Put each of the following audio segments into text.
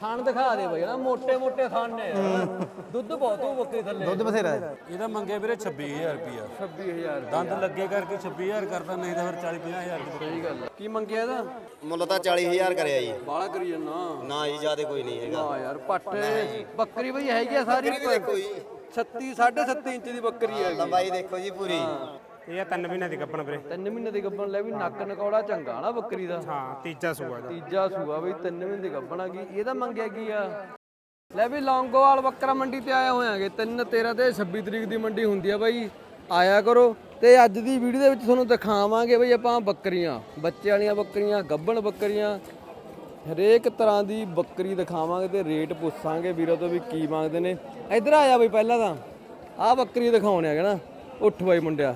ਥਣ ਦਿਖਾ ਦੇ ਬਈ ਨਾ ਮੋٹے ਮੋٹے ਥਣ ਦੁੱਧ ਬਹੁਤ ਹੋ ਬੱਕਰੀ ਥੱਲੇ। ਦੁੱਧ ਬਥੇਰਾ ਹੈ। ਇਹਦਾ ਮੰਗੇ ਵੀਰੇ 26000 ਰੁਪਿਆ 26000 ਦੰਦ ਲੱਗੇ ਕਰਕੇ 26000 ਕਰਦਾ ਨਹੀਂ ਤਾਂ ਫਿਰ 40 50000 ਦੀ ਸਹੀ ਗੱਲ ਕੀ ਮੰਗਿਆ ਇਹਦਾ? ਮੁੱਲ ਤਾਂ 40000 ਕਰਿਆ ਜੀ। ਬਾਲਾ ਕਰੀ ਜੰਨਾ ਨਾ ਜੀ ਜ਼ਿਆਦਾ ਕੋਈ ਨਹੀਂ ਹੈਗਾ। ਹਾਂ ਯਾਰ ਪੱਟ ਬੱਕਰੀ ਬਈ ਹੈਗੀ ਆ ਸਾਰੀ। 36 36.5 ਇੰਚ ਦੀ ਬੱਕਰੀ ਹੈ ਲੰਬਾਈ ਦੇਖੋ ਜੀ ਪੂਰੀ। ਇਹ ਆ ਤਿੰਨ ਮਹੀਨਿਆਂ ਦੀ ਗੱਪਣ ਵੀਰੇ। ਤਿੰਨ ਮਹੀਨੇ ਦੀ ਗੱਬਣ ਲੈ ਵੀ ਨੱਕ ਨਕੌੜਾ ਚੰਗਾ ਨਾ ਬੱਕਰੀ ਦਾ। ਹਾਂ ਤੀਜਾ ਸੂਆ ਦਾ ਤੀਜਾ ਸੂਆ ਬਈ ਤਿੰਨ ਮਹੀਨੇ ਦੀ ਗੱਬਣ ਆ ਗਈ। ਇਹਦਾ ਮੰਗਿਆ ਕੀ ਆ? ਲੈ ਵੀ ਲੌਂਗੋਵਾਲ ਬੱਕਰਾ ਮੰਡੀ ਤੇ ਆਇਆ ਹੋਇਆਗੇ। 3 13 ਤੇ 26 ਤਰੀਕ ਦੀ ਮੰਡੀ ਹੁੰਦੀ ਆ ਬਈ। ਆਇਆ ਕਰੋ ਤੇ ਅੱਜ ਦੀ ਵੀਡੀਓ ਦੇ ਵਿੱਚ ਤੁਹਾਨੂੰ ਦਿਖਾਵਾਂਗੇ ਬਈ ਆਪਾਂ ਬੱਕਰੀਆਂ ਬੱਚੇ ਵਾਲੀਆਂ ਬੱਕਰੀਆਂ ਗੱਬਣ ਬੱਕਰੀਆਂ। ਹਰੇਕ ਤਰ੍ਹਾਂ ਦੀ ਬੱਕਰੀ ਦਿਖਾਵਾਂਗੇ ਤੇ ਰੇਟ ਪੁੱਛਾਂਗੇ ਵੀਰੋ ਤੋਂ ਵੀ ਕੀ ਮੰਗਦੇ ਨੇ। ਇੱਧਰ ਆਇਆ ਬਈ ਪਹਿਲਾਂ ਤਾਂ। ਆਹ ਬੱਕਰੀ ਦਿਖਾਉਣੇ ਹੈਗੇ ਨਾ। ਉੱਠ ਬਾਈ ਮੁੰਡਿਆ।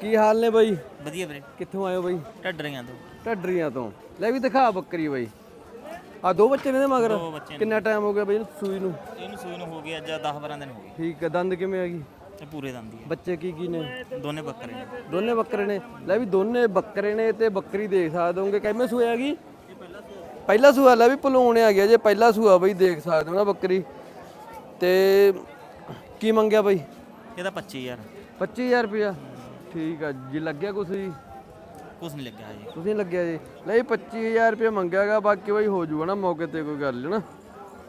ਕੀ ਹਾਲ ਨੇ ਬਈ? ਵਧੀਆ ਵੀਰੇ। ਕਿੱਥੋਂ ਹੋ ਬਈ? ਢੱਡਰੀਆਂ ਤੋਂ। ਢੱਡਰੀਆਂ ਤੋਂ। ਲੈ ਵੀ ਦਿਖਾ ਬੱਕਰੀ ਬਈ। ਆ ਦੋ ਬੱਚੇ ਨੇ ਇਹਦੇ ਮਗਰ? ਦੋ ਬੱਚੇ ਨੇ। ਕਿੰਨਾ ਟਾਈਮ ਹੋ ਗਿਆ ਬਈ ਇਹਨੂੰ ਸੂਈ ਨੂੰ? ਇਹਨੂੰ ਸੂਈ ਨੂੰ ਹੋ ਗਿਆ ਅੱਜ 10 12 ਦਿਨ ਹੋ ਗਏ। ਠੀਕ ਹੈ ਦੰਦ ਕਿਵੇਂ ਹੈਗੀ ਤੇ ਪੂਰੇ ਦੰਦੀ ਬੱਚੇ ਕੀ ਕੀ ਨੇ? ਹੈ ਦੋਨੇ ਬੱਕਰੇ ਨੇ। ਦੋਨੇ ਬੱਕਰੇ ਨੇ। ਲੈ ਵੀ ਦੋਨੇ ਬੱਕਰੇ ਨੇ ਤੇ ਬੱਕਰੀ ਦੇਖ ਸਕਦੇ ਹੋਗੇ। ਕਿਵੇਂ ਸੂਆ ਹੈਗੀ ਪਹਿਲਾ ਸੂਆ ਲੈ ਵੀ ਭਲੂਣ ਆ ਗਿਆ ਜੇ ਪਹਿਲਾ ਸੂਆ ਬਈ ਦੇਖ ਸਕਦੇ ਹੋ ਨਾ ਬੱਕਰੀ। ਤੇ ਕੀ ਮੰਗਿਆ ਬਈ? ਇਹਦਾ 25000 25000 ਰੁਪਇਆ। ਠੀਕ ਆ ਜੀ ਲੱਗਿਆ ਕੁਛ ਜੀ? ਕੁਝ ਨਹੀਂ ਲੱਗਿਆ ਹਜੇ ਤੁਸੀਂ ਲੱਗਿਆ ਜੀ? ਨਹੀਂ 25000 ਰੁਪਏ ਮੰਗਿਆਗਾ ਬਾਕੀ ਬਈ ਹੋ ਜਾਊਗਾ ਨਾ ਮੌਕੇ ਤੇ ਕੋਈ ਗੱਲ ਨੀ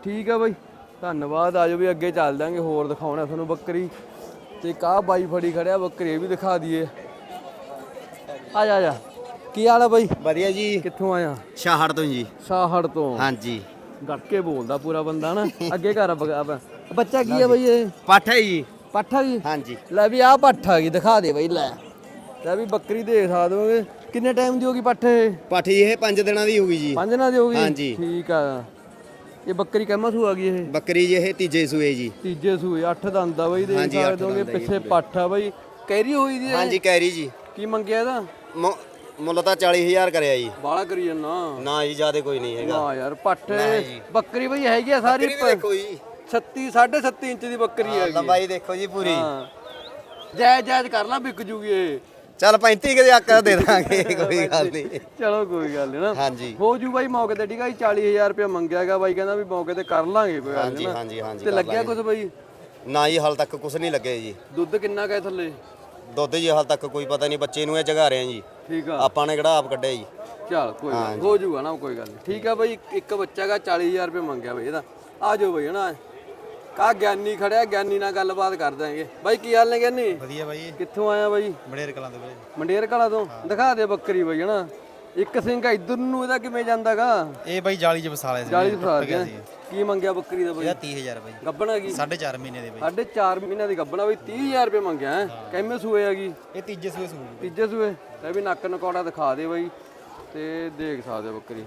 ਠੀਕ ਆ ਬਈ ਧੰਨਵਾਦ ਆਜੋ ਵੀ ਅੱਗੇ ਚੱਲ ਦਾਂਗੇ ਹੋਰ ਦਿਖਾਉਣਾ ਤੁਹਾਨੂੰ ਬੱਕਰੀ। ਤੇ ਕਾ ਬਾਈ ਫੜੀ ਖੜਿਆ ਬੱਕਰੀ ਇਹ ਵੀ ਦਿਖਾ ਦਈਏ। ਆ ਜਾ ਆ ਜਾ। ਕੀ ਹਾਲ ਆ ਬਾਈ? ਵਧੀਆ ਜੀ। ਕਿੱਥੋਂ ਆਇਆ ਛਾਹੜ ਤੋਂ ਜੀ। ਸਾਹੜ ਤੋਂ। ਹਾਂਜੀ। ਗੜ ਕੇ ਬੋਲਦਾ ਪੂਰਾ ਬੰਦਾ ਨਾ ਅੱਗੇ ਘਰ ਬਗਾ ਬੱਚਾ ਕੀ ਆ ਬਈ ਇਹ? ਪੱਠ ਹੈ ਜੀ। ਪੱਠਾ ਜੀ? ਹਾਂਜੀ। ਲੈ ਵੀ ਆ ਪੱਠਾ ਗਈ ਦਿਖਾ ਦੇ ਬਈ ਲੈ। ਲੈ ਵੀ ਬੱਕਰੀ ਦੇਖ ਸਕਦੇ ਹੋਗੇ ਕਿੰਨੇ ਟਾਈਮ ਦੀ ਹੋਗੀ ਪੱਠ ਪੱਠ ਜੀ ਇਹ 5 ਦਿਨਾਂ ਦੀ ਹੋਊਗੀ ਜੀ। ਪੰਜ ਦਿਨਾਂ ਦੀ ਹੋਗੀ ਹਾਂਜੀ। ਠੀਕ ਆ। ਇਹ ਬੱਕਰੀ ਕਹਿਮਾ ਸੂ ਆ ਗਈ ਇਹ? ਬੱਕਰੀ ਜੀ ਇਹ ਤੀਜੇ ਸੂਏ ਜੀ। ਤੀਜੇ ਸੂਏ ਅੱਠ ਦੰਦ ਆ ਬਈ ਦੇਖ ਹਾਂਜੀ, ਅੱਠ ਸਕਦੇ ਹੋਗੇ ਦੰਦ ਆ ਜੀ ਪਿੱਛੇ ਪੱਠ ਆ ਬਈ। ਕੈਰੀ ਹੋਈ ਦੀ ਇਹ? ਹਾਂਜੀ ਕੈਰੀ ਜੀ। ਕੀ ਮੰਗਿਆ ਇਹਦਾ? ਮੁ- ਮੁੱਲ ਤਾਂ 40000 ਕਰਿਆ ਜੀ। ਬਾਲਾ ਕਰੀ ਜੰਨਾ ਨਾ ਜੀ ਜਿਆਦੇ ਕੋਈ ਨਹੀਂ ਹੈਗਾ। ਨਾ ਯਾਰ ਪੱਠ ਜੀ। ਬੱਕਰੀ ਬਈ ਹੈਗੀ ਆ ਸਾਰੀ ਬੱਕਰੀ ਵੀ ਦੇਖੋ ਜੀ। 36 7.5 ਇੰਚ ਦੀ ਬੱਕਰੀ ਹੈਗੀ। ਲੰਬਾਈ ਦੇਖੋ ਜੀ ਪੂਰੀ। ਜਾਇਜ਼ ਜਾਇਜ਼ ਕਰ ਲਾ ਵਿਕ ਜੂਗੀ ਇਹ। ਚੱਲ 35 ਕੇ ਆਕਾ ਦੇ ਦਾਂਗੇ ਕੋਈ ਗੱਲ ਨਹੀਂ। ਚਲੋ ਕੋਈ ਗੱਲ ਨਹੀਂ ਨਾ। ਹਾਂਜੀ। ਹੋ ਜੂ ਬਾਈ ਮੌਕੇ ਤੇ ਠੀਕ ਆ ਜੀ 40000 ਰੁਪਏ ਮੰਗਿਆਗਾ ਬਾਈ ਕਹਿੰਦਾ ਵੀ ਮੌਕੇ ਤੇ ਕਰ ਲਾਂਗੇ ਕੋਈ ਗੱਲ ਹਾਂਜੀ ਨਹੀਂ ਹਾਂਜੀ ਹਾਂਜੀ ਤੇ ਕਰ ਲੱਗਿਆ ਲਾਂਗੇ। ਕੁਝ ਬਾਈ? ਨਾ ਜੀ ਹਾਲ ਤੱਕ ਕੁਝ ਨਹੀਂ ਲੱਗਿਆ ਜੀ। ਦੁੱਧ ਕਿੰਨਾ ਕਾ ਥੱਲੇ? ਦੁੱਧ ਜੀ ਹਾਲ ਤੱਕ ਕੋਈ ਪਤਾ ਨਹੀਂ ਬੱਚੇ ਨੂੰ ਇਹ ਜਗਾ ਰਹੇ ਆ ਜੀ। ਠੀਕ ਆ। ਆਪਾਂ ਨੇ ਕਿਹੜਾ ਆਪ ਕੱਢਿਆ ਜੀ। ਚਲ ਕੋਈ ਗੱਲ ਨੀ, ਹੋ ਜੂਗਾ ਨਾ ਕੋਈ ਗੱਲ ਨਹੀਂ। ਠੀਕ ਆ ਬਾਈ ਇੱਕ ਬੱਚਾ ਦਾ 40000 ਰੁਪਏ ਮੰਗਿਆ ਬਾਈ ਇਹਦਾ। ਆ ਜਾਓ ਬਾਈ ਹਨਾ। ਕਾ ਗਿਆਨੀ ਖੜਿਆ ਗਿਆਨੀ ਨਾਲ ਗੱਲਬਾਤ ਕਰ ਦਾਂਗੇ ਬਾਈ ਕੀ ਹਾਲ ਨੇ ਗਿਆਨੀ? ਵਧੀਆ ਬਾਈ। ਕਿੱਥੋਂ ਆਇਆ ਬਾਈ? ਮੰਡੇਰ ਕਲਾਂ ਦੇ ਵੀਰੇ। ਮੰਡੇਰ ਕਲਾ ਤੋਂ? ਦਿਖਾ ਦੇ ਬੱਕਰੀ ਬਾਈ ਹਨਾ। ਇੱਕ ਸਿੰਘ ਇਧਰ ਨੂੰ ਇਹਦਾ ਕਿਵੇਂ ਜਾਂਦਾਗਾ ਇਹ ਬਾਈ ਜਾਲੀ ਚ ਵਸਾ ਲਿਆ ਸੀ ਜਾਲੀ ਟੁੱਟ ਫਸਾ ਗਿਆ ਗਿਆ। ਸੀ। ਕੀ ਮੰਗਿਆ ਬੱਕਰੀ ਦਾ ਬਾਈ? ਇਹਦਾ 30000 ਬਾਈ। ਗੱਬਣ ਹੈਗੀ? 4.5 ਮਹੀਨੇ ਦੇ ਬਾਈ। ਸਾਢੇ 4 ਮਹੀਨਿਆਂ ਦੀ ਗੱਬਣਾ ਬਈ 30000 ਰੁਪਏ ਮੰਗਿਆ ਹੈ। ਕਿੰਨੇ ਸੂਏ ਹੈਗੀ? ਇਹ ਤੀਜੇ ਸੂਏ ਸੂਈ ਤੀਜੇ ਸੂਏ? ਲੈ ਵੀ ਨੱਕ ਨਕੌੜਾ ਦਿਖਾ ਦੇ ਬਾਈ ਤੇ ਦੇਖ ਸਕਦੇ ਬੱਕਰੀ।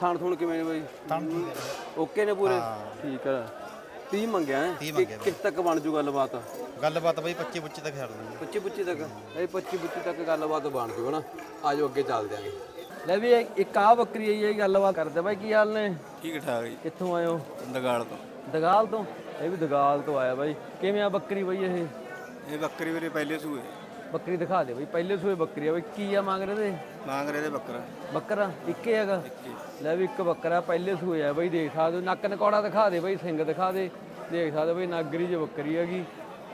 ਥਣ ਥੁਣ ਕਿਵੇਂ ਨੇ ਬਾਈ? ਤਾਂ ਠੀਕ ਹੈ ਓਕੇ ਨੇ ਪੂਰੇ? ਠੀਕ ਆ। 30 ਮੰਗਿਆ ਹੈ? 30 ਮੰਗਿਆ ਕਿਸ ਤੱਕ ਬਣ ਜੂ ਗੱਲਬਾਤ? ਗੱਲਬਾਤ ਬਾਈ 25 25 ਤੱਕ ਛੱਡ ਦਾਂਗੇ 25 25 ਤੱਕ? ਇਹ 25 25 ਤੱਕ ਗੱਲਬਾਤ ਬਣ ਜੂ ਹਨਾ? ਆਜੋ ਅੱਗੇ ਚੱਲਦੇ ਆਂਗੇ ਲੈ ਵੀ ਇੱਕ- ਇੱਕ ਆ ਬੱਕਰੀ ਆਈ ਹੈ ਗੱਲਬਾਤ ਕਰਦੇ ਬਾਈ ਕੀ ਹਾਲ ਨੇ? ਠੀਕ ਠਾਕ ਜੀ। ਕਿੱਥੋਂ ਆਏ ਹੋ? ਦਗਾਲ ਤੋਂ। ਦਗਾਲ ਤੋਂ? ਇਹ ਵੀ ਦਗਾਲ ਤੋਂ ਆਇਆ ਬਾਈ। ਕਿਵੇਂ ਆ ਬੱਕਰੀ ਬਾਈ ਇਹ? ਇਹ ਬੱਕਰੀ ਵੀਰੇ ਪਹਿਲੇ ਸੂਏ। ਬੱਕਰੀ ਦਿਖਾ ਦੇ ਬਈ ਪਹਿਲੇ ਸੂਏ ਬੱਕਰੀ ਆ ਬਈ ਕੀ ਆ ਮੰਗ ਰਹੇ ਤੇ? ਮੰਗ ਰਹੇ ਦੇ ਬੱਕਰਾ। ਬੱਕਰਾ ਇੱਕੇ ਹੈਗਾ? ਲੈ ਵੀ ਇੱਕ ਬੱਕਰਾ ਪਹਿਲੇ ਸੂਏ ਆ ਬਈ ਦੇਖ ਸਕਦੇ ਹੋ। ਨੱਕ ਨਕੌੜਾ ਦਿਖਾ ਦੇ ਬਈ ਸਿੰਘ ਦਿਖਾ ਦੇ। ਦੇਖ ਸਕਦੇ ਹੋ ਬਈ ਨਾਗਰੀ ਜੇ ਬੱਕਰੀ ਹੈਗੀ।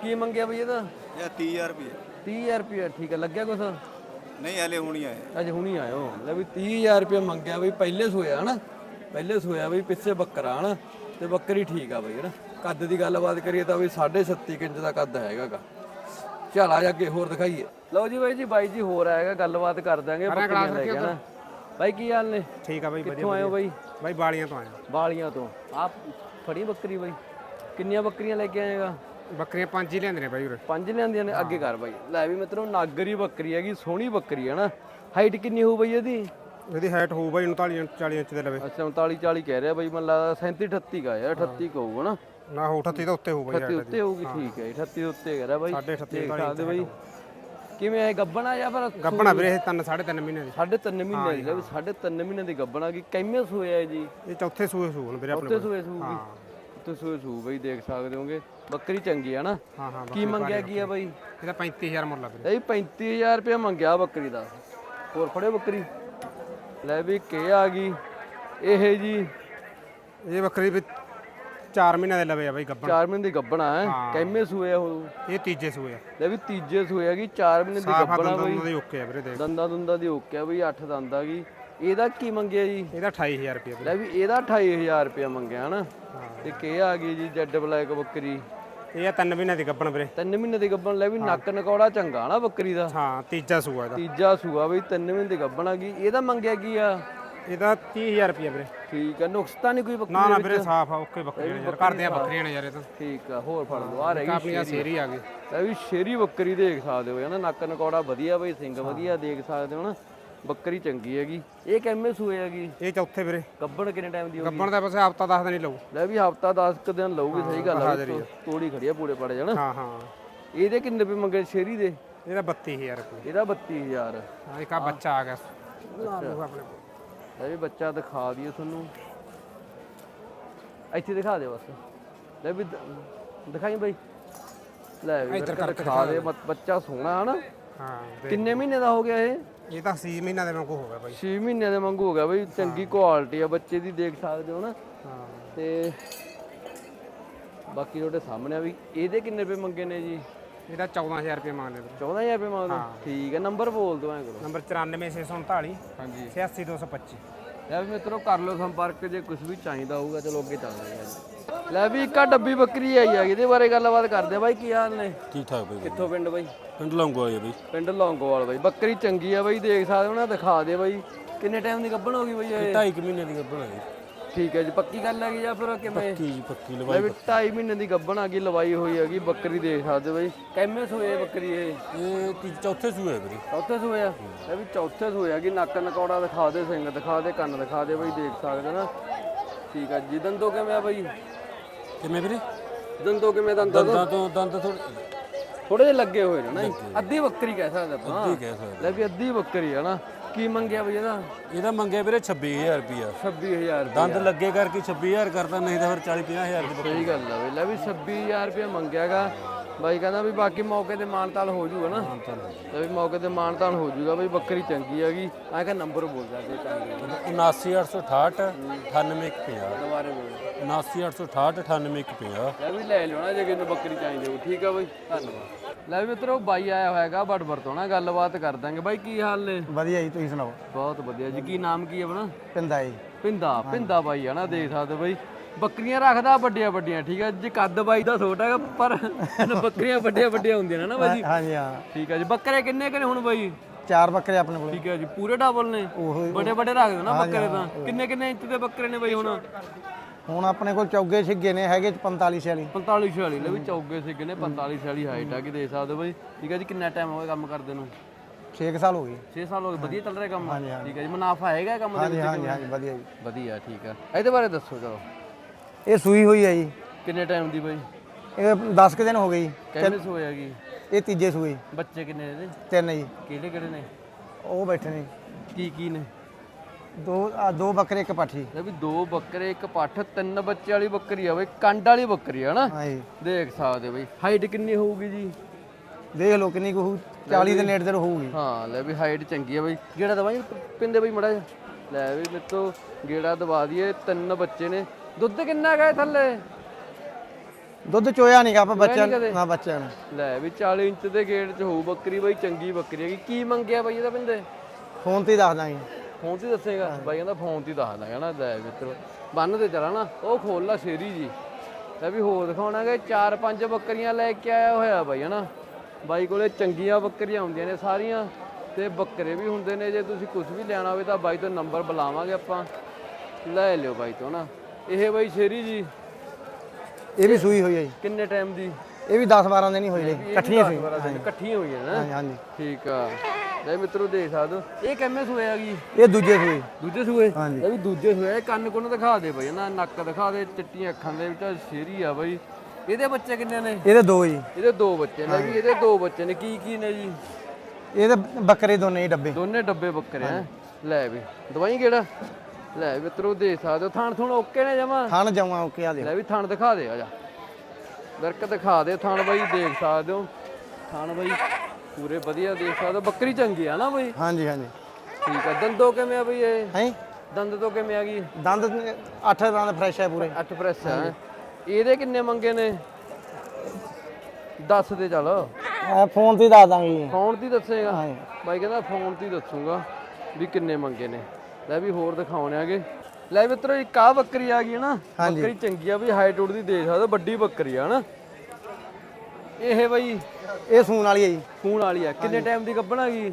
ਕੀ ਮੰਗਿਆ ਬਈ ਇਹਦਾ? ਇਹ 30000 ਰੁਪਏ 30000 ਰੁਪਏ ਠੀਕ ਹੈ ਲੱਗਿਆ ਕੁਛ? ਨਹੀਂ ਹਲੇ ਹੁਣੀ ਆਏ ਅੱਜ ਹੁਣੀ ਆਇਓ। ਲੈ ਵੀ 30000 ਰੁਪਏ ਮੰਗਿਆ ਬਈ ਪਹਿਲੇ ਸੋਇਆ ਹਨਾ ਪਹਿਲੇ ਸੋਇਆ ਬਈ ਪਿੱਛੇ ਬੱਕਰਾ ਹਨਾ ਤੇ ਬੱਕਰੀ ਠੀਕ ਆ ਬਈ ਹਨਾ। ਕੱਦ ਦੀ ਗੱਲਬਾਤ ਕਰੀਏ ਤਾਂ ਬਈ 7.5 ਇੰਚ ਦਾ ਕੱਦ ਹੈਗਾਗਾ। ਚੱਲ ਆ ਜਾ ਅੱਗੇ ਹੋਰ ਦਿਖਾਈਏ। ਲਓ ਜੀ ਬਾਈ ਜੀ ਬਾਈ ਜੀ ਹੋਰ ਆਏਗਾ ਗੱਲਬਾਤ ਕਰ ਦਾਂਗੇ ਬੱਕਰੀਆਂ ਲੈ ਕੇ ਹਨਾ? ਬਾਈ ਕੀ ਹਾਲ ਨੇ? ਠੀਕ ਆ ਬਾਈ ਵਧੀਆ ਕਿੱਥੋਂ ਆਇਓ ਬਾਈ? ਬਾਈ ਬਾਲੀਆਂ ਤੋਂ ਆਇਆ। ਬਾਲੀਆਂ ਤੋਂ। ਆਪ ਫੜੀ ਬੱਕਰੀ ਬਾਈ। ਕਿੰਨੀਆਂ ਬੱਕਰੀਆਂ ਲੈ ਕੇ ਆਏਗਾ? ਬੱਕਰੀਆਂ ਪੰਜ ਹੀ ਲਿਆਂਦੇ ਨੇ ਬਾਈ ਉਰੇ। ਪੰਜ ਲਿਆਂਦੀਆਂ ਨੇ ਅੱਗੇ ਕਰ ਬਾਈ। ਲੈ ਵੀ ਮਿੱਤਰੋ ਨਾਗਰੀ ਬੱਕਰੀ ਹੈਗੀ ਸੋਹਣੀ ਬੱਕਰੀ ਹੈ ਨਾ ਹਾਈਟ ਕਿੰਨੀ ਹੋਊ ਬਾਈ ਇਹਦੀ? ਇਹਦੀ ਹਾਈਟ ਹੋਊ ਬਾਈ 39 ਇੰਚ 40 ਇੰਚ ਦੇ ਲਵੇ। ਅੱਛਾ 39 40 ਕਹਿ ਰਿਹਾ ਬਾਈ ਮੈਨੂੰ ਲੱਗਦਾ 37 38 ਕਾ ਯਾਰ 38 ਕਾ ਹੋਊਗਾ ਨਾ ਨਾ ਹੋ 38 ਤੋਂ ਉੱਤੇ ਹੋਊ ਬਾਈ 38 ਉੱਤੇ ਹੋਊਗੀ ਠੀਕ ਹੈ 38 ਦੇ ਉੱਤੇ ਕਹਿ ਰਿਹਾ ਬਾਈ। ਸਾਢੇ 38 ਦੇਖ ਸਕਦੇ ਬਾਈ। ਕਿਵੇਂ ਹੈ ਗੱਬਣਾ ਜਾਂ ਫਿਰ ਗੱਪਣਾ ਵੀਰੇ ਇਹ ਤਿੰਨ ਸਾਢੇ ਤਿੰਨ ਮਹੀਨੇ ਦੀ। ਸਾਢੇ ਤਿੰਨ ਮਹੀਨੇ ਦੀ ਵੀ ਸਾਢੇ ਤਿੰਨ ਮਹੀਨੇ ਦੀ ਗੱਬਣਾ ਕੀ? ਕਿੰਨੇ ਸੂਏ ਹੈ ਜੀ? ਇਹ ਚੌਥੇ ਸੂਏ ਸੂ ਹੁਣ ਵੀਰੇ ਆਪਣੇ ਕੋਲ। ਸੂਏ ਸੂਗੀ ਉੱਤੇ ਸੂਏ ਸੂ ਬਾਈ ਦੇਖ ਸਕਦੇ ਹੋਗੇ। ਬੱਕਰੀ ਚੰਗੀ ਹੈ ਨਾ। ਹਾਂ ਹਾਂ ਕੀ ਮੰਗਿਆ ਕੀ ਹੈ ਬਾਈ? ਇਹਦਾ 35000 ਮੁੱਲ ਆ ਵੀਰੇ। ਇਹ 35000 ਰੁਪਏ ਮੰਗਿਆ ਬੱਕਰੀ ਦਾ। ਹੋਰ ਫੜਿਓ ਬੱਕਰੀ। ਲੈ ਵੀ ਕੇ ਆ ਗਈ। ਇਹ ਜੀ। ਇਹ ਬੱਕਰੀ ਵੀ 4 ਮਹੀਨਿਆਂ ਦੇ ਲਵੇ ਆ ਬਾਈ ਗੱਬਣ। 4 ਮਹੀਨੇ ਦੀ ਗੱਬਣਾ ਹੈ? ਹਾਂ। ਕਿੰਨੇ ਸੂਏ ਆ ਉਹ? ਇਹ ਤੀਜੇ ਸੂਏ ਆ। ਲੈ ਵੀ ਤੀਜੇ ਸੂਏ ਹੈਗੀ 4 ਮਹੀਨੇ ਦੀ ਸਾਫ਼ ਆ ਗੱਬਣਾ ਦੰਦਾਂ ਬਈ। ਦੀ ਓਕੇ ਆ ਵੀਰੇ ਦੇਖ। ਦੰਦਾਂ ਦੁੰਦਾਂ ਦੀ ਓਕੇ ਆ ਬਈ 8 ਦੰਦ ਗਈ। ਇਹਦਾ ਕੀ ਮੰਗਿਆ ਜੀ? ਇਹਦਾ 28000 ਰੁਪਏ ਵੀਰੇ। ਲੈ ਵੀ ਇਹਦਾ 28000 ਰੁਪਇਆ ਮੰਗਿਆ ਹਨਾ? ਤੇ ਕੀ ਆ ਗਈ ਜੀ ਜੈਡ ਬਲੈਕ ਬੱਕਰੀ? ਇਹ ਆ 3 ਮਹੀਨਿਆਂ ਦੀ ਗੱਬਣ ਵੀਰੇ। 3 ਮਹੀਨੇ ਦੀ ਗੱਬਣ ਲੈ ਵੀ ਨੱਕ ਨਕੌੜਾ ਚੰਗਾ ਨਾ ਬੱਕਰੀ ਦਾ? ਹਾਂ ਤੀਜਾ ਸੂਆ ਇਹਦਾ। ਤੀਜਾ ਸੂਆ ਬਈ 3 ਮਹੀਨੇ ਦੀ ਗੱਬਣ ਆ ਗਈ। ਇਹਦਾ ਮੰਗਿਆ ਕੀ ਆ? ਇਹਦਾ 30000 ਰੁਪਏ ਵੀਰੇ। ਠੀਕ ਆ ਨੁਕਸ ਤਾਂ ਨਹੀਂ ਕੋਈ ਬੱਕਰੀ ਨਾ ਨਾ ਦੇ ਵੀਰੇ ਸਾਫ਼ ਆ ਓਕੇ ਬੱਕਰੀਆਂ ਨੇ ਯਾਰ ਕਰਦੇ ਆ ਬੱਕਰੀਆਂ ਨੇ ਯਾਰ ਇਹ ਤਾਂ। ਠੀਕ ਆ ਹੋਰ ਫੜ ਲਓ ਆ ਰਹਿ ਆਪਣੀਆਂ ਸੇਰੀ। ਆ ਗਈ। ਲੈ ਵੀ ਸ਼ੇਰੀ ਬੱਕਰੀ ਦੇਖ ਸਕਦੇ ਹੋ ਨਾ ਨੱਕ ਨਕੌੜਾ ਵਧੀਆ ਬਈ ਸਿੰਘ ਵਧੀਆ ਦੇਖ ਸਕਦੇ ਹੋ ਨਾ ਬੱਕਰੀ ਚੰਗੀ ਹੈਗੀ। ਇਹ ਕਿੰਨੇ ਸੂਏ ਹੈਗੀ? ਇਹ ਚੌਥੇ ਵੀਰੇ। ਗੱਬਣ ਕਿੰਨੇ ਟਾਈਮ ਦੀ ਹੋਗੀ ਗੱਬਣ ਦਾ ਬਸ ਹਫਤਾ 10 ਦਿਨ ਹੀ ਲਊ। ਲੈ ਵੀ ਹਫਤਾ 10 ਕੁ ਦਿਨ ਲਊਗੀ ਸਹੀ ਗੱਲ ਆ। ਤੋੜੀ ਖੜੀ ਆ ਪੂੜੇ ਪੜੇ ਜਣ ਹਾਂ ਹਾਂ। ਇਹਦੇ ਕਿੰਨੇ ਰੁਪਏ ਮੰਗੇ ਸ਼ੇਰੀ ਦੇ? ਇਹਦਾ 32000 ਰੁਪਏ। ਇਹਦਾ 32000 ਹਾਂ ਇੱਕ ਆ ਬੱਚਾ ਆ ਗਿਆ। ਆਪਣੇ ਕੋਲ। ਲੈ ਵੀ ਬੱਚਾ ਦਿਖਾ ਦਈਏ ਤੁਹਾਨੂੰ। ਇੱਥੇ ਦਿਖਾ ਦੇ ਬਸ। ਲੈ ਵੀ ਦ- ਦਿਖਾਈ ਬਈ। ਲੈ ਵੀ ਇੱਧਰ ਕਰਕੇ ਦਿਖਾ ਦੇ ਮਤ- ਬੱਚਾ ਸੋਹਣਾ ਹਨਾ। ਹਾਂ ਕਿੰਨੇ ਮਹੀਨੇ ਦਾ ਹੋ ਗਿਆ ਇਹ? ਇਹ ਤਾਂ 6 ਮਹੀਨਿਆਂ ਦੇ ਵਾਂਗੂ ਹੋ ਗਿਆ ਬਾਈ। 6 ਮਹੀਨਿਆਂ ਦੇ ਵਾਂਗੂ ਹੋ ਗਿਆ ਬਈ। ਚੰਗੀ ਕੁਆਲਿਟੀ ਆ ਬੱਚੇ ਦੀ ਦੇਖ ਸਕਦੇ ਹੋ ਨਾ। ਹਾਂ। ਤੇ ਬਾਕੀ ਤੁਹਾਡੇ ਸਾਹਮਣੇ ਆ ਵੀ ਇਹਦੇ ਕਿੰਨੇ ਰੁਪਏ ਮੰਗੇ ਨੇ ਜੀ? ਇਹਦਾ 14000 ਰੁਪਏ ਮੰਗ ਲਿਆ ਵੀਰੇ। 14000 ਰੁਪਏ ਮੰਗਦੇ ਠੀਕ ਹੈ ਨੰਬਰ ਬੋਲ ਦਿਓ ਐ ਕਰੋ। ਨੰਬਰ 94639 ਹਾਂਜੀ। 86225 ਲੈ ਵੀ ਮਿੱਤਰੋ ਕਰ ਲਓ ਸੰਪਰਕ ਜੇ ਕੁਝ ਵੀ ਚਾਹੀਦਾ ਹੋਊਗਾ ਚਲੋ ਅੱਗੇ ਚੱਲਦੇ ਹਾਂ ਲੈ ਵੀ ਇੱਕ ਡੱਬੀ ਬੱਕਰੀ ਆਈ ਆ ਇਹਦੇ ਬਾਰੇ ਗੱਲਬਾਤ ਕਰਦੇ ਆ ਬਾਈ ਕੀ ਹਾਲ ਨੇ? ਠੀਕ ਠਾਕ ਬਈ ਕਿੱਥੋਂ ਪਿੰਡ ਬਾਈ? ਪਿੰਡ ਲੰਗੋ ਆਏ ਬਈ। ਪਿੰਡ ਲੌਂਗੋਵਾਲ ਬਾਈ। ਬੱਕਰੀ ਚੰਗੀ ਆ ਬਾਈ ਦੇਖ ਸਕਦੇ ਹੋ ਨਾ ਦਿਖਾ ਦੇ ਬਾਈ। ਕਿੰਨੇ ਟਾਈਮ ਦੀ ਗੱਭਣ ਹੋ ਗਈ ਬਾਈ ਇਹ? 2.5 ਮਹੀਨੇ ਦੀ ਗੱਬਣ ਆ ਠੀਕ ਹੈ ਜੀ ਪੱਕੀ ਗੱਲ ਹੈਗੀ ਜਾਂ ਫਿਰ ਕਿਵੇਂ? ਕੀ ਜੀ ਪੱਕੀ ਲੈ ਲਵਾਈ ਵੀ 2.5 ਮਹੀਨੇ ਦੀ ਗੱਭਣ ਆ ਗਈ ਲਵਾਈ ਹੋਈ ਹੈਗੀ ਬੱਕਰੀ ਦੇਖ ਸਕਦੇ ਹੋ ਬਾਈ। ਕਿੰਨੇ ਸੋਏ ਬੱਕਰੀ ਇਹ? ਇਹ ਤੀ ਚੌਥੇ ਸੂਏ ਵੀਰੇ। ਚੌਥੇ ਸੂਏ ਆ? ਇਹ ਵੀ ਚੌਥੇ ਸੂਏ ਆ ਕਿ ਨੱਕ ਨਕੌੜਾ ਦਿਖਾ ਦੇ ਸਿੰਘ ਦਿਖਾ ਦੇ ਕੰਨ ਦਿਖਾ ਦੇ ਬਈ ਦੇਖ ਸਕਦੇ ਨਾ। ਠੀਕ ਆ ਜੀ ਦੰਦੋ ਕਿਵੇਂ ਆ ਬਈ? ਕਿਵੇਂ ਵੀਰੇ? ਦੰਦੋ ਕਿਵੇਂ ਦੰਦੋ ਦੰਦਾਂ ਤੋਂ? ਦੰਦ ਥੋੜੇ ਥੋੜੇ ਜਿਹੇ ਲੱਗੇ ਹੋਏ ਨੇ ਨਾ। ਅੱਧੀ ਬੱਕਰੀ ਕਹਿ ਸਕਦੇ ਆਪਾਂ। ਠੀਕ ਹੈ। ਸਰ ਲੈ ਵੀ ਅੱਧੀ ਬੱਕਰੀ ਆ ਨਾ। ਕੀ ਮੰਗਿਆ ਬਈ ਇਹਦਾ? ਇਹਦਾ ਮੰਗਿਆ ਵੀਰੇ 26000 ਰੁਪਿਆ 26000 ਦੰਦ ਲੱਗੇ ਕਰਕੇ 26000 ਕਰਦਾ ਨਹੀਂ ਤਾਂ ਫਿਰ 40 50000 ਦੀ ਸਹੀ ਗੱਲ ਆ ਬਈ। ਲੈ ਵੀ 26000 ਰੁਪਏ ਮੰਗਿਆਗਾ। ਬਾਈ ਕਹਿੰਦਾ ਵੀ ਬਾਕੀ ਮੌਕੇ ਤੇ ਮਾਨਤਾਲ ਹੋ ਜਾਊਗਾ ਨਾ। ਲੈ ਵੀ ਮੌਕੇ ਤੇ ਮਾਨਤਾਲ ਹੋ ਜਾਊਗਾ ਬਈ ਬੱਕਰੀ ਚੰਗੀ ਹੈਗੀ ਆ ਕਾ ਨੰਬਰ ਬੋਲ ਜਾਂਦੇ ਚੰਗੇ 79868 98150 ਦੁਬਾਰੇ ਬੋਲ। 79868 98150 ਲੈ ਵੀ ਲੈ ਲਿਓ ਨਾ ਜੇ ਕਿਨੂੰ ਬੱਕਰੀ ਚਾਹੀਦੀ ਹੋ ਠੀਕ ਆ ਬਈ ਧੰਨਵਾਦ। ਲੈ ਵੀ ਮਿੱਤਰੋ ਬਾਈ ਆਇਆ ਹੋਇਆਗਾ ਬੜਬੜ ਤੋਂ ਨਾ ਗੱਲਬਾਤ ਕਰ ਦਾਂਗੇ। ਬਾਈ ਕੀ ਹਾਲ ਨੇ? ਵਧੀਆ ਜੀ ਤੁਸੀਂ ਸੁਣਾਓ? ਬਹੁਤ ਵਧੀਆ ਜੀ। ਕੀ ਨਾਮ ਕੀ ਹੈ ਆਪਣਾ? ਪਿੰਦਾ ਜੀ। ਪਿੰਦਾ ਪਿੰਦਾ ਬਾਈ ਆ ਨਾ ਦੇਖ ਸਕਦੇ ਬਾਈ। ਬੱਕਰੀਆਂ ਰੱਖਦਾ ਵੱਡੀਆਂ ਵੱਡੀਆਂ ਠੀਕ ਆ? ਜੇ ਕੱਦ ਬਾਈ ਦਾ ਛੋਟਾ ਹੈਗਾ ਪਰ ਬੱਕਰੀਆਂ ਵੱਡੀਆਂ ਵੱਡੀਆਂ ਹੁੰਦੀਆਂ ਨੇ ਨਾ ਬਾਈ ਹਾਂਜੀ ਹਾਂ। ਠੀਕ ਆ ਜੀ। ਬੱਕਰੇ ਕਿੰਨੇ ਕਿੰਨੇ ਹੁਣ ਬਾਈ? ਚਾਰ ਬੱਕਰੇ ਆਪਣੇ ਕੋਲ। ਠੀਕ ਹੈ ਜੀ। ਪੂਰੇ ਡਬਲ ਨੇ? ਉਹੀ ਵੱਡੇ ਵੱਡੇ ਰੱਖਦੇ ਨਾ ਬੱਕਰੇ ਤਾਂ। ਕਿੰਨੇ ਕਿੰਨੇ ਇੰਚ ਦੇ ਬੱਕਰੇ ਨੇ ਬਾਈ ਹੁਣ? ਹੁਣ ਆਪਣੇ ਕੋਲ ਚੌਗੇ ਛਿੱਗੇ ਨੇ ਹੈਗੇ 45 46 45 46 ਲੈ ਵੀ ਚੌਗੇ ਸੀਗੇ ਨੇ 45 46 ਹਾਈਟ ਆ ਕਿ ਦੇਖ ਸਕਦੇ ਹੋ ਬਾਈ। ਠੀਕ ਹੈ ਜੀ ਕਿੰਨਾ ਟਾਈਮ ਹੋ ਗਿਆ ਕੰਮ ਕਰਦੇ ਨੂੰ? 6 ਸਾਲ ਹੋ ਗਏ। 6 ਸਾਲ ਹੋ ਗਏ ਵਧੀਆ ਚੱਲ ਰਿਹਾ ਕੰਮ? ਠੀਕ ਹੈ ਜੀ ਮੁਨਾਫਾ ਹੈਗਾ ਕੰਮ ਦੇ ਹਾਂਜੀ ਵਿੱਚ ਹਾਂਜੀ ਹਾਂਜੀ ਵਧੀਆ ਜੀ। ਵਧੀਆ ਠੀਕ ਆ। ਇਹਦੇ ਬਾਰੇ ਦੱਸੋ ਚਲੋ। ਇਹ ਸੂਈ ਹੋਈ ਹੈ ਜੀ। ਕਿੰਨੇ ਟਾਈਮ ਦੀ ਬਾਈ? ਇਹ 10 ਕੁ ਦਿਨ ਹੋ ਗਏ ਜੀ। ਕਿੰਨੇ ਸੋਏ ਹੈਗੀ ਇਹ ਤੀਜੇ ਸੂਈ ਬੱਚੇ ਕਿੰਨੇ ਨੇ ਤਿੰਨ ਜੀ। ਕਿਹੜੇ ਕਿਹੜੇ ਨੇ? ਉਹ ਬੈਠੇ ਨੇ। ਕੀ ਕੀ ਨੇ? ਦੋ ਆ ਦੋ ਬੱਕਰੇ ਇੱਕ ਪਾਠੀ। ਇਹ ਵੀ ਦੋ ਬੱਕਰੇ ਇੱਕ ਪੱਠ ਤਿੰਨ ਬੱਚੇ ਵਾਲੀ ਬੱਕਰੀ ਆ ਬਈ ਕੰਡ ਵਾਲੀ ਬੱਕਰੀ ਆ ਨਾ ਹਾਂਜੀ ਦੇਖ ਸਕਦੇ ਬਈ ਹਾਈਟ ਕਿੰਨੀ ਹੋਊਗੀ ਜੀ? ਦੇਖ ਲਓ ਕਿੰਨੀ ਕੁ ਹੋਊ 40 ਦੇ ਨੇੜੇ ਤੇ ਹੋਊਗੀ। ਹਾਂ ਲੈ ਵੀ ਹਾਈਟ ਚੰਗੀ ਆ ਬਈ। ਗੇੜਾ ਦਵਾਈ ਪਿੰਦੇ ਬਈ ਮੜਾ ਲੈ ਵੀ ਮਿੱਤੋ ਗੇੜਾ ਦਵਾ ਦਈਏ ਤਿੰਨ ਬੱਚੇ ਨੇ। ਦੁੱਧ ਕਿੰਨਾ ਗਏ ਥੱਲੇ? ਦੁੱਧ ਚੋਇਆ ਨਹੀਂ ਆਪਾਂ ਬੱਚਿਆਂ? ਨਾ। ਬੱਚਿਆਂ ਨੂੰ। ਲੈ ਵੀ 40 ਇੰਚ ਦੇ ਗੇੜ 'ਚ ਹੋਊ ਬੱਕਰੀ ਬਈ ਚੰਗੀ ਬੱਕਰੀ ਹੈਗੀ। ਕੀ ਮੰਗਿਆ ਬਈ ਇਹਦਾ ਪਿੰਦੇ ਫੋਨ ਤੇ ਹੀ ਦੱਸ ਦਾਂਗੇ। ਫੋਨ ਤੇ ਹੀ ਦੱਸੇਗਾ? ਬਾਈ ਕਹਿੰਦਾ ਫੋਨ ਤੇ ਹੀ ਦੱਸ ਦਾਂਗਾ ਨਾ ਲੈ ਮਿੱਤਰੋ। ਬੰਨ ਤੇ ਚਲਾ ਨਾ ਉਹ ਖੋਲ ਲਾ ਸ਼ੇਰੀ ਜੀ। ਲੈ ਵੀ ਹੋਰ ਦਿਖਾਉਣਾਗੇ ਚਾਰ ਪੰਜ ਬੱਕਰੀਆਂ ਲੈ ਕੇ ਆਇਆ ਹੋਇਆ ਬਾਈ ਹਨਾ। ਬਾਈ ਕੋਲੇ ਚੰਗੀਆਂ ਬੱਕਰੀਆਂ ਹੁੰਦੀਆਂ ਨੇ ਸਾਰੀਆਂ। ਤੇ ਬੱਕਰੇ ਵੀ ਹੁੰਦੇ ਨੇ ਜੇ ਤੁਸੀਂ ਕੁਝ ਵੀ ਲੈਣਾ ਹੋਵੇ ਤਾਂ ਬਾਈ ਤੋਂ ਨੰਬਰ ਬੁਲਾਵਾਂਗੇ ਆਪਾਂ। ਲੈ ਲਿਓ ਬਾਈ ਤੋਂ ਨਾ। ਇਹ ਬਾਈ ਸ਼ੇਰੀ ਜੀ। ਇਹ ਵੀ ਸੂਈ ਹੋਈ ਹੈ ਜੀ। ਕਿੰਨੇ ਟਾਈਮ ਦੀ? ਇਹ ਵੀ 10 12 ਦਿਨ ਹੀ ਹੋਈ ਜੀ ਇਕੱਠੀਆਂ ਸੂਈ ਇਕੱਠੀਆਂ ਹੋਈਆਂ ਨਾ। ਹਾਂਜੀ ਹਾਂਜੀ। ਠੀਕ ਆ। ਲੈ ਮਿੱਤਰੋ ਦੇਖ ਸਕਦੇ ਹੋ। ਇਹ ਕਿੰਨੇ ਸੂਏ ਹੈਗੀ ਇਹ ਦੂਜੇ ਸੂਈ ਦੂਜੇ ਸੂਏ? ਹਾਂਜੀ। ਇਹ ਵੀ ਦੂਜੇ ਸੂਏ ਕੰਨ ਕੁੰਨ ਦਿਖਾ ਦੇ ਬਈ ਨਾ। ਨੱਕ ਦਿਖਾ ਦੇ ਚਿੱਟੀਆਂ ਅੱਖਾਂ ਦੇ ਵਿੱਚ ਸ਼ੇਰੀ ਆ ਬਈ। ਇਹਦੇ ਬੱਚੇ ਕਿੰਨੇ ਨੇ? ਇਹਦੇ ਦੋ ਜੀ। ਇਹਦੇ ਦੋ ਬੱਚੇ ਨੇ ਵੀ ਇਹਦੇ ਦੋ ਬੱਚੇ ਨੇ। ਕੀ ਕੀ ਨੇ ਜੀ? ਇਹਦੇ ਬੱਕਰੇ ਦੋਨੇ ਹੀ ਡੱਬੇ। ਦੋਨੇ ਡੱਬੇ ਬੱਕਰੇ ਆ। ਲੈ ਵੀ ਦਵਾਈ ਕਿਹੜਾ? ਲੈ ਮਿੱਤਰੋ ਦੇਖ ਸਕਦੇ ਹੋ ਥਾਣ ਥੁਣ ਓਕੇ ਨੇ ਜਮਾ? ਥਣ ਜਾਵਾਂ ਓਕੇ ਆ ਦੇ। ਲੈ ਵੀ ਥਾਣ ਦਿਖਾ ਦੇ ਆ ਜਾ। ਦਰਕ ਦਿਖਾ ਦੇ ਥਾਣ ਬਾਈ ਦੇਖ ਸਕਦੇ ਹੋ। ਥਾਣ ਬਾਈ ਪੂਰੇ ਵਧੀਆ ਦੇਖ ਸਕਦੇ ਹੋ। ਬੱਕਰੀ ਚੰਗੀ ਆ ਨਾ ਬਈ? ਹਾਂਜੀ ਹਾਂਜੀ। ਠੀਕ ਆ ਦੰਦੋ ਕਿਵੇਂ ਆ ਬਈ ਇਹ? ਹੈ? ਦੰਦ ਤੋਂ ਕਿਵੇਂ ਆ ਗਈ? ਦੰਦ 8 ਦੰਦ ਫਰੈਸ਼ ਹੈ ਪੂਰੇ। ਅੱਠ ਪ੍ਰੈਸ ਹੈ ਇਹਦੇ ਕਿੰਨੇ ਮੰਗੇ ਨੇ? 10 ਦੇ ਚੱਲ। ਇਹ ਫੋਨ ਤੇ ਹੀ ਦੱਸ ਦਾਂਗੇ ਜੀ। ਫੋਨ ਤੇ ਹੀ ਦੱਸੇਗਾ? ਹਾਂ ਜੀ। ਬਾਈ ਕਹਿੰਦਾ ਫੋਨ ਤੇ ਹੀ ਦੱਸੂਗਾ ਵੀ ਕਿੰਨੇ ਮੰਗੇ ਨੇ। ਲੈ ਵੀ ਹੋਰ ਦਿਖਾਉਣੇ ਆਗੇ। ਲੈ ਮਿੱਤਰੋ ਇੱਕ ਆ ਬੱਕਰੀ ਆ ਗਈ ਹੈ ਨਾ। ਹਾਂਜੀ। ਬੱਕਰੀ ਚੰਗੀ ਆ ਵੀ ਹਾਈਟ ਉੱਡਦੀ ਦੇਖ ਸਕਦੇ ਹੋ, ਵੱਡੀ ਬੱਕਰੀ ਆ ਹਨਾ ਇਹ ਬਈ ਇਹ ਸੂਣ ਵਾਲੀ ਹੈ ਜੀ। ਖੂਨ ਵਾਲੀ ਆ। ਕਿੰਨੇ ਟਾਈਮ ਦੀ ਗੱਭਣ ਆ ਗਈ?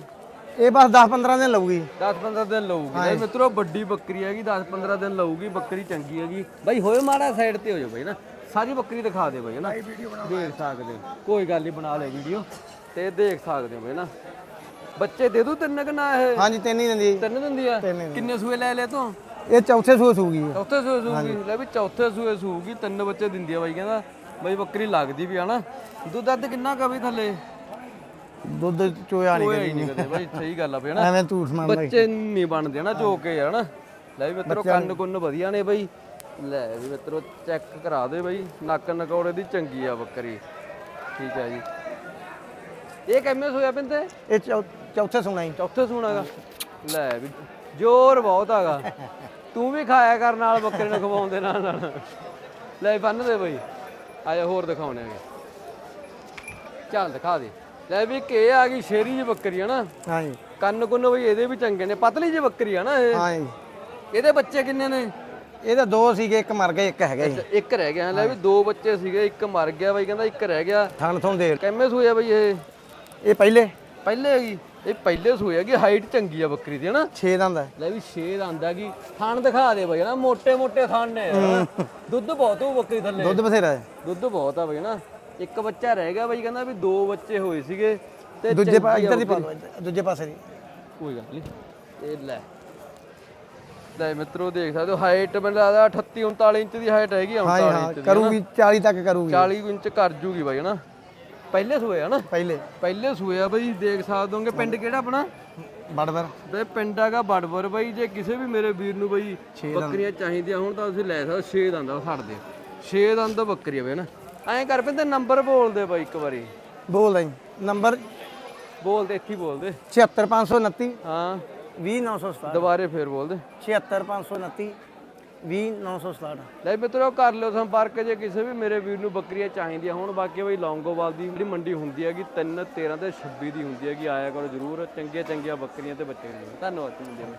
ਇਹ ਬਸ 10 15 ਦਿਨ ਲਊਗੀ। 10-15 ਦਿਨ ਲਊਗੀ। ਲੈ ਮਿੱਤਰੋ ਵੱਡੀ ਬੱਕਰੀ ਹੈਗੀ 10-15 ਦਿਨ ਲਊਗੀ ਬੱਕਰੀ ਚੰਗੀ ਹੈਗੀ। ਬਾਈ ਹੋਏ ਮਾੜਾ ਸਾਈਡ ਤੇ ਹੋ ਜਾ ਬਾਈ ਨਾ। ਸਾਰੀ ਬੱਕਰੀ ਦਿਖਾ ਦੇ ਬਾਈ ਨਾ? ਦੇਖ ਸਕਦੇ ਹੋ। ਕੋਈ ਗੱਲ ਨਹੀਂ ਬਣਾ ਲੈ ਵੀਡੀਓ ਤੇ ਦੇਖ ਸਕਦੇ ਹੋ ਬਾਈ ਨਾ? ਬੱਚੇ ਦੇ ਦੂ ਤਿੰਨ ਕਿ ਨਾ ਇਹ? ਹਾਂਜੀ ਤਿੰਨ ਹੀ ਦਿੰਦੀ। ਹੈ ਤਿੰਨ ਦਿੰਦੀ ਆ? ਤਿੰਨ ਹੀ ਦਿੰਦੀ। ਕਿੰਨੇ ਸੂਏ ਲੈ ਲੈ ਤੂੰ? ਜੀ। ਇਹ ਚੌਥੇ ਸੂਏ ਸੂਗੀ ਹੈ ਚੌਥੇ ਸੂਏ ਸੂਗੀ। ਲੈ ਵੀ ਚੌਥੇ ਸੂਏ ਸੂਗੀ ਤਿੰਨ ਬੱਚੇ ਦਿੰਦੀ ਆ ਬਾਈ ਕਹਿੰਦਾ ਬਾਈ ਬੱਕਰੀ ਲੱਗਦੀ ਵੀ ਆ ਨਾ। ਦੁੱਧ ਦੱਧ ਕਿੰਨਾ ਕਵੀ ਥੱਲੇ? ਦੁੱਧ ਚੋਇਆ ਨਹੀਂ ਕੋਈ ਨਹੀਂ ਕਦੇ ਬਾਈ ਸਹੀ ਗੱਲ ਆ ਬਈ ਨਾ? ਐਵੇਂ ਝੂਠ ਮੰਨਦਾ ਬੱਚੇ ਨਹੀਂ ਬਣਦੇ ਨਾ ਜੋ ਕੇ ਯਾਰ। ਨਾ ਲੈ ਵੀ ਮਿੱਤਰੋ ਕੰਨ ਕੁੰਨ ਵਧੀਆ ਨੇ ਬਈ। ਲੈ ਵੀ ਮਿੱਤਰੋ ਚੈੱਕ ਕਰਾ ਦੇ ਬਈ। ਨੱਕ ਨਕੌੜੇ ਦੀ ਚੰਗੀ ਆ ਬੱਕਰੀ। ਠੀਕ ਆ ਜੀ। ਇਹ ਕਿੰਨੇ ਸੋਇਆ ਪਿੰਦੇ ਇਹ ਚੌ- ਚੌਥੇ ਸੂਣਾ ਜੀ। ਚੌਥੇ ਸੂਣਾਗਾ ਲੈ ਵੀ ਜ਼ੋਰ ਬਹੁਤ ਹੈਗਾ ਤੂੰ ਵੀ ਖਾਇਆ ਕਰ ਨਾਲ ਬੱਕਰੇ ਨੂੰ ਖਵਾਉਣ ਦੇ ਨਾਲ ਨਾਲ। ਲੈ ਬੰਨ ਦੇ ਬਈ। ਆਜਾ ਹੋਰ ਦਿਖਾਉਣੇ ਆਗੇ ਚੱਲ ਦਿਖਾ ਦੇ। ਲੈ ਵੀ ਕੇ ਆ ਗਈ ਸ਼ੇਰੀ ਜੀ ਬੱਕਰੀ ਆ ਨਾ। ਹਾਂਜੀ ਕੰਨ ਕੁੰਨ ਬਈ ਇਹਦੇ ਵੀ ਚੰਗੇ ਨੇ। ਪਤਲੀ ਜਿਹੀ ਬੱਕਰੀ ਆ ਨਾ ਇਹ। ਹਾਂਜੀ ਇਹਦੇ ਬੱਚੇ ਕਿੰਨੇ ਨੇ? ਇਹਦੇ ਦੋ ਸੀਗੇ ਇੱਕ ਮਰ ਗਿਆ ਇੱਕ ਹੈਗਾ ਜੀ ਇੱਕ ਰਹਿ ਗਿਆ। ਲੈ ਵੀ ਦੋ ਬੱਚੇ ਸੀਗੇ ਇੱਕ ਮਰ ਗਿਆ ਬਾਈ ਕਹਿੰਦਾ ਇੱਕ ਰਹਿ ਗਿਆ। ਥਣ ਥੋਂ ਦੇ। ਕਿੰਨੇ ਸੂਏ ਆ ਇਹ? ਇਹ ਪਹਿਲੇ। ਪਹਿਲੇ ਹੈਗੀ ਇਹ ਪਹਿਲੇ ਸੂਏ ਹੈਗੀ ਹਾਈਟ ਚੰਗੀ ਆ ਬੱਕਰੀ ਦੀ ਹਨਾ? 6 ਦੰਦ ਹੈ ਲੈ ਵੀ 6 ਦੰਦ ਹੈਗੀ ਥਣ ਦਿਖਾ ਦੇ ਬਾਈ ਹਨਾ? ਮੋٹے ਮੋٹے ਥਣ ਨੇ ਦੁੱਧ ਬਹੁਤ ਉਹ ਬੱਕਰੀ ਥੱਲੇ। ਦੁੱਧ ਬਥੇਰਾ ਹੈ। ਦੁੱਧ ਬਹੁਤ ਆ ਬਾਈ ਹਨਾ? ਇੱਕ ਬੱਚਾ ਰਹਿ ਗਿਆ ਬਈ ਕਹਿੰਦਾ ਵੀ ਦੋ ਬੱਚੇ ਹੋਏ ਸੀਗੇ ਤੇ ਦੂਜੇ ਪਾਸੇ ਦੂਜੇ ਪਾਸੇ ਦੀ। ਕੋਈ ਗੱਲ ਨਹੀਂ ਇਹ ਲੈ। ਲੈ ਮਿੱਤਰੋ ਦੇਖ ਸਕਦੇ ਹੋ ਹਾਈਟ ਮੈਨੂੰ ਲੱਗਦਾ 38 39 ਇੰਚ ਦੀ ਹਾਈਟ ਹੈਗੀ ਆ ਹਾਂ 39 ਜੀ ਹਾਂ ਇੰਚ ਦੀ ਕਰੂਗੀ 40 ਤੱਕ ਕਰੂਗੀ। 40 ਇੰਚ ਕਰ ਜੂਗੀ ਬਾਈ ਹਨਾ ਪਹਿਲੇ ਸੂਏ ਆ ਨਾ? ਪਹਿਲੇ। ਪਹਿਲੇ ਸੂਏ ਆ ਬਈ ਦੇਖ ਸਕਦੇ ਹੋਗੇ ਪਿੰਡ ਕਿਹੜਾ ਆਪਣਾ? ਬੜਬਰ ਤੇ ਪਿੰਡ ਹੈਗਾ ਬੜਬਰ ਬਾਈ ਜੇ ਕਿਸੇ ਵੀ ਮੇਰੇ ਵੀਰ ਨੂੰ ਬਈ ਬੱਕਰੀਆਂ ਚਾਹੀਦੀਆਂ ਹੋਣ ਤਾਂ ਤੁਸੀਂ ਲੈ ਸਕਦੇ 6 ਦੰਦ ਛੱਡ ਦਿਓ। 6 ਦੰਦ ਬੱਕਰੀ ਆ ਬਈ ਨਾ? ਐਂ ਕਰ ਪੈਂਦੇ ਨੰਬਰ ਬੋਲ ਦੇ ਬਾਈ ਇੱਕ ਵਾਰੀ। ਬੋਲਦਾ ਜੀ ਨੰਬਰ ਬੋਲ ਦੇ ਇੱਥੇ ਹੀ ਬੋਲ ਦੇ। 76529 ਹਾਂ। 20967 ਦੁਬਾਰੇ ਫੇਰ ਬੋਲ ਦੇ। 76529 20967 ਲੈ ਮਿੱਤਰੋ ਕਰ ਲਿਓ ਸੰਪਰਕ ਜੇ ਕਿਸੇ ਵੀ ਮੇਰੇ ਵੀਰ ਨੂੰ ਬੱਕਰੀਆਂ ਚਾਹੀਦੀਆਂ ਹੋਣ ਬਾਕੀ ਬਈ ਲੌਂਗੋਵਾਲ ਦੀ ਜਿਹੜੀ ਮੰਡੀ ਹੁੰਦੀ ਹੈਗੀ 3 13 ਤੇ 26 ਦੀ ਹੁੰਦੀ ਹੈਗੀ ਆਇਆ ਕਰੋ ਜਰੂਰ। ਚੰਗੀਆਂ ਚੰਗੀਆਂ ਬੱਕਰੀਆਂ ਤੇ ਬੱਚੇ ਖਰੀਦੋ ਧੰਨਵਾਦ ਜੀ ਨੂੰ